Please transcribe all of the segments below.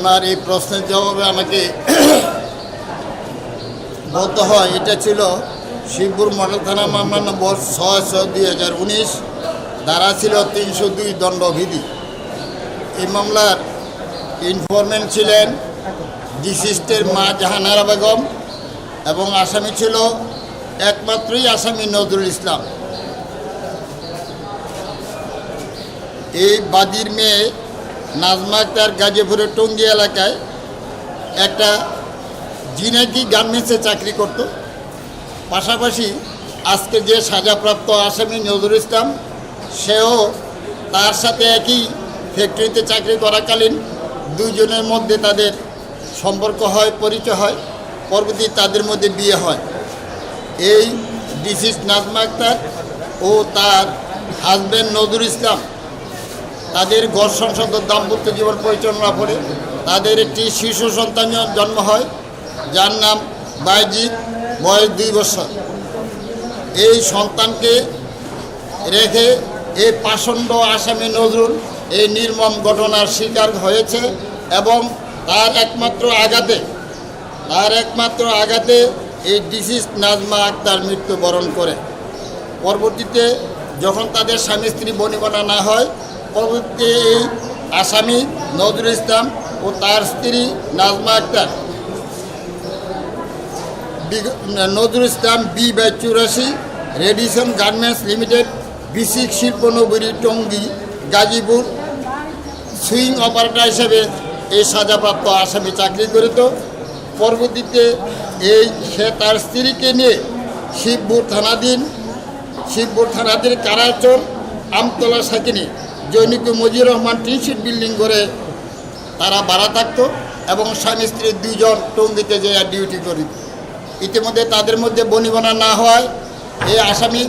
আপনার এই প্রশ্নের জবাবে আমাকে বলতে হয়, এটা ছিল শিবপুর মডেল থানা মামলা নম্বর ছয়শো দুই হাজার উনিশ, দ্বারা ছিল তিনশো দুই দণ্ডবিধি। এই মামলার ইনফরমেন্ট ছিলেন ডিসিস্টের মা জাহানারা বেগম এবং আসামি ছিল একমাত্রই আসামি নজরুল ইসলাম। এই বাদীর মেয়ে নাজমা আক্তার গাজীপুরের টঙ্গী এলাকায় একটা জিনাকি গার্মেন্টসে চাকরি করত। পাশাপাশি আজকে যে সাজাপ্রাপ্ত আসামি নজরুল ইসলাম, সেও তার সাথে একই ফ্যাক্টরিতে চাকরি করাকালীন দুইজনের মধ্যে তাদের সম্পর্ক হয়, পরিচয় হয়, পরবর্তী তাদের মধ্যে বিয়ে হয়। এই ডিসিস নাজমা আক্তার ও তার হাজব্যান্ড নজরুল ইসলাম তাদের ঘর সংসদ দাম্পত্য জীবন পরিচালনা করে তাদের একটি শিশু সন্তান জন্ম হয়, যার নাম বাইজিৎ, বয়স দুই বছর। এই সন্তানকে রেখে এই পাষণ্ড আসামি নজরুল এই নির্মম ঘটনার শিকার হয়েছে এবং তার একমাত্র আঘাতে, তার একমাত্র আঘাতে এই ডিসিস নাজমা আক্তার মৃত্যুবরণ করে। পরবর্তীতে যখন তাদের স্বামী স্ত্রী বনিবনা না হয় পরবর্তীতে এই আসামি নজরুল ইসলাম ও তার স্ত্রী নাজমা আক্তার। নজরুল ইসলাম বি বাই চুরাশি রেডিসন গার্মেন্টস লিমিটেড, বিসিক শিল্প নগরী টঙ্গী, গাজীপুর, সুইং অপারেটর হিসেবে এই সাজাপ্রাপ্ত আসামি চাকরি করিত। পরবর্তীতে এই সে তার স্ত্রীকে নিয়ে শিবপুর থানাধীন শিবপুর থানাধীন কারাচর, আমতলা সাকিনি জৈনিক Mojiur Rahman tin sheet building করে তারা ভাড়া থাকতো এবং স্বামী স্ত্রী দুইজন টঙ্গিতে যে ডিউটি করিত ইতিমধ্যে তাদের মধ্যে বনিবনা না হওয়ায় এই আসামি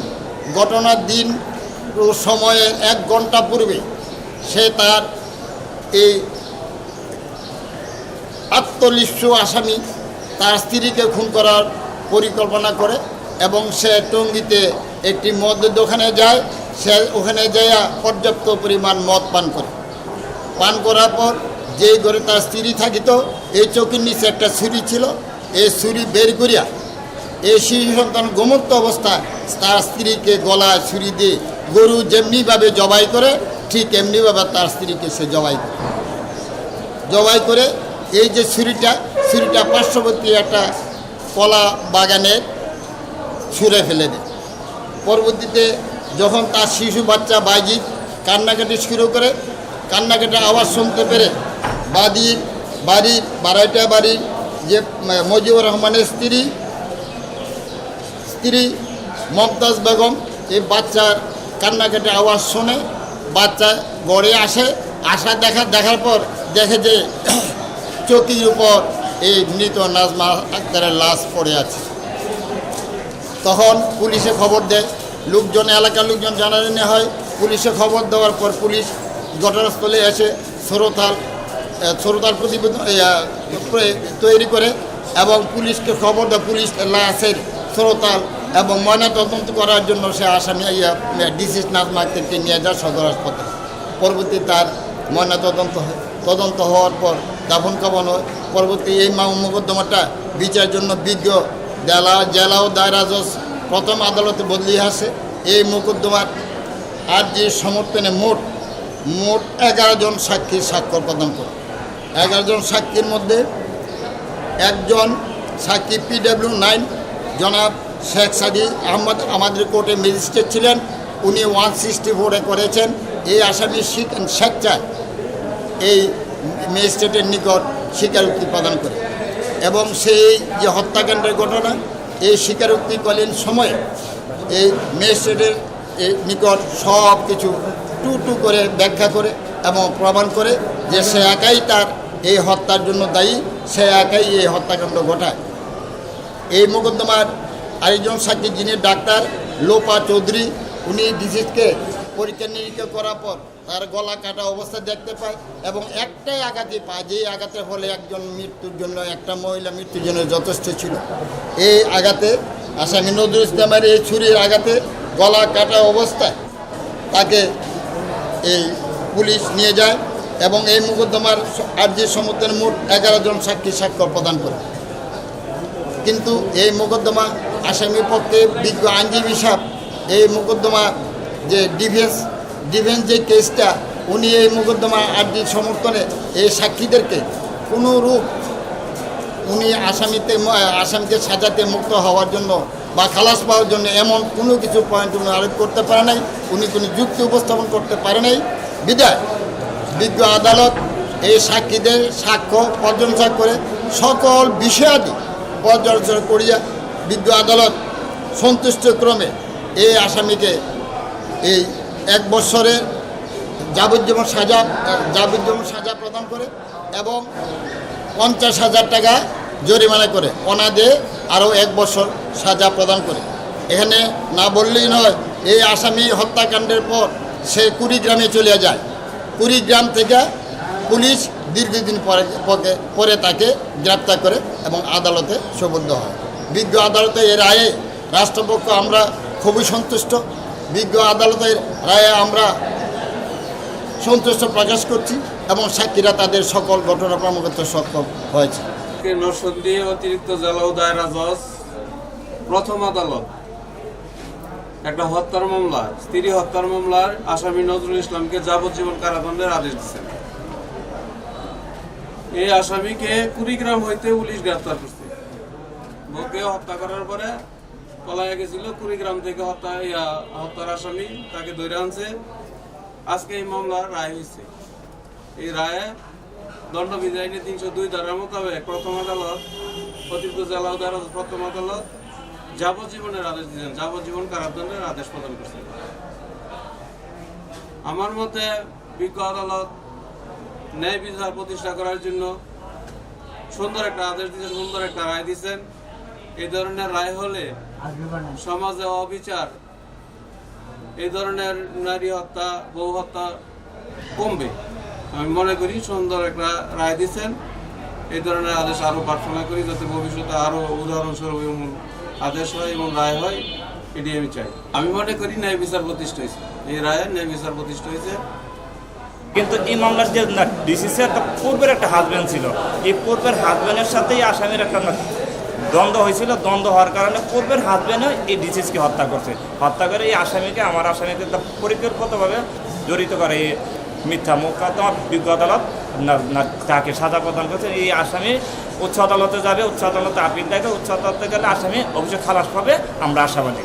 ঘটনার দিন ও সময়ে এক ঘণ্টা পূর্বে সে তার এই আত্মলিপ্স আসামি তার স্ত্রীকে খুন করার পরিকল্পনা করে এবং সে টঙ্গিতে একটি মদের দোকানে যায় সে ওখানে যাইয়া পর্যাপ্ত পরিমাণ মদ পান করে। পান করার পর যেই ঘরে তার স্ত্রী থাকিত, এই চৌকির নিচে একটা ছুরি ছিল, এই ছুরি বের করিয়া এই শিশু সন্তান গোমত্ত অবস্থায় তার স্ত্রীকে গলায় ছুরি দিয়ে গরু যেমনিভাবে জবাই করে, ঠিক এমনিভাবে তার স্ত্রীকে সে জবাই করে। জবাই করে এই যে ছুরিটা ছুরিটা পার্শ্ববর্তী একটা কলা বাগানের ছুঁড়ে ফেলে দেয়। পরবর্তীতে যখন তার শিশু বাচ্চা বাইজিৎ কান্নাকাটি শুরু করে, কান্নাকাটি আওয়াজ শুনতে পেরে বাদির বাড়ির বারাইটা বাড়ির যে মজিবুর রহমানের স্ত্রী স্ত্রী মমতাজ বেগম এই বাচ্চার কান্নাকাটি আওয়াজ শুনে বাচ্চা গড়ে আসে। আসা দেখা, দেখার পর দেখে যে চকির উপর এই মৃত নাজমা আক্তারের লাশ পড়ে আছে। তখন পুলিশে খবর দেয় লোকজন, এলাকার লোকজন জানা জানাজানি হয়, পুলিশে খবর দেওয়ার পর পুলিশ ঘটনাস্থলে এসে সরোতাল সরোতাল প্রতিবেদন তৈরি করে এবং পুলিশকে খবর দেয়, পুলিশ লাশের সরোতাল এবং ময়নাতদন্ত করার জন্য সে আসামি ডিসিস নাজমাকে নিয়ে যায় সদর হাসপাতালে। পরবর্তী তার ময়নাতদন্ত হয় তদন্ত হওয়ার পর দাফন কাফন হয়। পরবর্তী এই মোকদ্দমাটা বিচারের জন্য বিজ্ঞ, জেলা জেলা ও দায়রা প্রথম আদালতে বদলি আসে এই মোকদ্দমার আর যে সমর্থনে মোট মোট এগারো জন সাক্ষী স্বাক্ষর প্রদান করে এগারো জন সাক্ষীর মধ্যে একজন সাক্ষী পিডব্লিউ নাইন, জনাব শেখ সাদি আহমদ আমাদের কোর্টে ম্যাজিস্ট্রেট ছিলেন। উনি ওয়ান সিক্সটি ফোরে করেছেন। এই আসামি স্বেচ্ছায় এই ম্যাজিস্ট্রেটের নিকট স্বীকারোক্তি প্রদান করে। এবং সেই যে হত্যাকাণ্ডের ঘটনা এই স্বীকারোক্তিকালীন সময়ে এই ম্যাজিস্ট্রেটের নিকট সব কিছু টু টু করে ব্যাখ্যা করে এবং প্রমাণ করে যে সে একাই তার এই হত্যার জন্য দায়ী, সে একাই এই হত্যাকাণ্ড ঘটায়। এই মোকদ্দমার আরেকজন সাক্ষী যিনি ডাক্তার লোপা চৌধুরী, উনি ডিজিজকে পরীক্ষা নিরীক্ষা করার পর তার গলা কাটা অবস্থা দেখতে পায় এবং একটাই আঘাতই পায়। যেই আঘাতের ফলে একজন মৃত্যুর জন্য, একটা মহিলা মৃত্যুর জন্য যথেষ্ট ছিল। এই আঘাতে আসামি নজরুল ইসলামের এই ছুরির আঘাতে গলা কাটা অবস্থায় তাকে এই পুলিশ নিয়ে যায় এবং এই মোকদ্দমার আর্জি সমুদ্রের মোট এগারো জন সাক্ষী সাক্ষ্য প্রদান করে। কিন্তু এই মোকদ্দমা আসামি পক্ষে বিজ্ঞ আইনজীবী সাহেব, এই মোকদ্দমা যে ডিফেন্স ডিফেন্স যে কেসটা, উনি এই মোকদ্দমা আর্জির সমর্থনে এই সাক্ষীদেরকে কোনো রূপ উনি আসামিতে আসামিকে সাজাতে মুক্ত হওয়ার জন্য বা খালাস পাওয়ার জন্য এমন কোনো কিছু পয়েন্ট উনি আরোপ করতে পারে নাই, উনি কোনো যুক্তি উপস্থাপন করতে পারে নাই। বিদায়। বিজ্ঞ আদালত এই সাক্ষীদের সাক্ষ্য পর্যালোচনা করে সকল বিষয়াদি পর্যালোচনা করিয়া বিজ্ঞ আদালত সন্তুষ্টক্রমে এই আসামিকে এই এক বৎসরের যাবজ্জীবন সাজা যাবজ্জীবন সাজা প্রদান করে এবং পঞ্চাশ হাজার টাকা জরিমানা করে, অনাদে আরও এক বছর সাজা প্রদান করে। এখানে না বললেই নয়, এই আসামি হত্যাকাণ্ডের পর সে কুড়িগ্রামে চলে যায়। কুড়িগ্রাম থেকে পুলিশ দীর্ঘদিন পরে পরে তাকে গ্রেপ্তার করে এবং আদালতে সুবদ্ধ হয়। বিজ্ঞ আদালতে এর রায়ে রাষ্ট্রপক্ষ আমরা খুবই সন্তুষ্ট। বিজ্ঞ আদালতের রায়ে আমরা সন্তুষ্ট প্রকাশ করছি এবং সাক্ষীরা তাদের সকল ঘটনা প্রমাণ সক্ষম হয়েছে। অতিরিক্ত জেলা দায়রা জজ প্রথম আদালত। একটা হত্যার মামলা, স্ত্রী হত্যার মামলার আসামি নজরুল ইসলামকে যাবজ্জীবন কারাদণ্ডের আদেশ দিচ্ছেন এই আসামিকে কুড়িগ্রাম হইতে পুলিশ গ্রেফতার করছে। বউকে হত্যা করার পরে পলায় গেছিল, কুড়িগ্রাম থেকে হত্যা হত্যার আসামি তাকে ধরে আনছে। আজকে এই মামলার রায় হয়েছে। এই রায়ে দণ্ডবিধি আইনে তিনশো দুই ধারার মোতাবেক প্রথম আদালত অতিরিক্ত জেলা আদালত, প্রথম আদালত যাবজ্জীবনের আদেশ দিয়েছেন। যাবজ্জীবন কারাদণ্ডের আদেশ প্রদান করছেন। আমার মতে বিজ্ঞ আদালত ন্যায় বিচার প্রতিষ্ঠা করার জন্য সুন্দর একটা আদেশ দিয়েছেন, সুন্দর একটা রায় দিয়েছেন। এই ধরনের রায় হলে সমাজে অবিচার, এই ধরনের নারী হত্যা, বউ হত্যা কমবে। আমি মনে করি সুন্দর একটা রায় দিচ্ছেন। এই ধরনের আদেশ আরও প্রার্থনা করি যাতে ভবিষ্যতে আরও উদাহরণস্বরূপ এমন আদেশ হয় এবং রায় হয় এটি আমি চাই। আমি মনে করি ন্যায় বিচার প্রতিষ্ঠা হয়েছে। এই রায়ে ন্যায় বিচার প্রতিষ্ঠা হয়েছে। কিন্তু এই মামলার যে ডিসিসি একটা পূর্বের একটা হাজব্যান্ড ছিল। এই পূর্বের হাজব্যান্ডের সাথেই আসামির একটা দ্বন্দ্ব হয়েছিল, দ্বন্দ্ব হওয়ার কারণে পূর্বের হাজব্যান্ডও এই ডিসিসকে হত্যা করছে। হত্যা করে এই আসামিকে, আমার আসামিকে পরিকল্পিতভাবে জড়িত করে এই মিথ্যা মোকাদ্দমা বিজ্ঞ আদালত। তাকে সাজা প্রদান করছে। এই আসামি উচ্চ আদালতে যাবে, উচ্চ আদালতে আপিল দেখে, উচ্চ আদালতে গেলে আসামি অবশ্যই খালাস পাবে, আমরা আশাবাদী।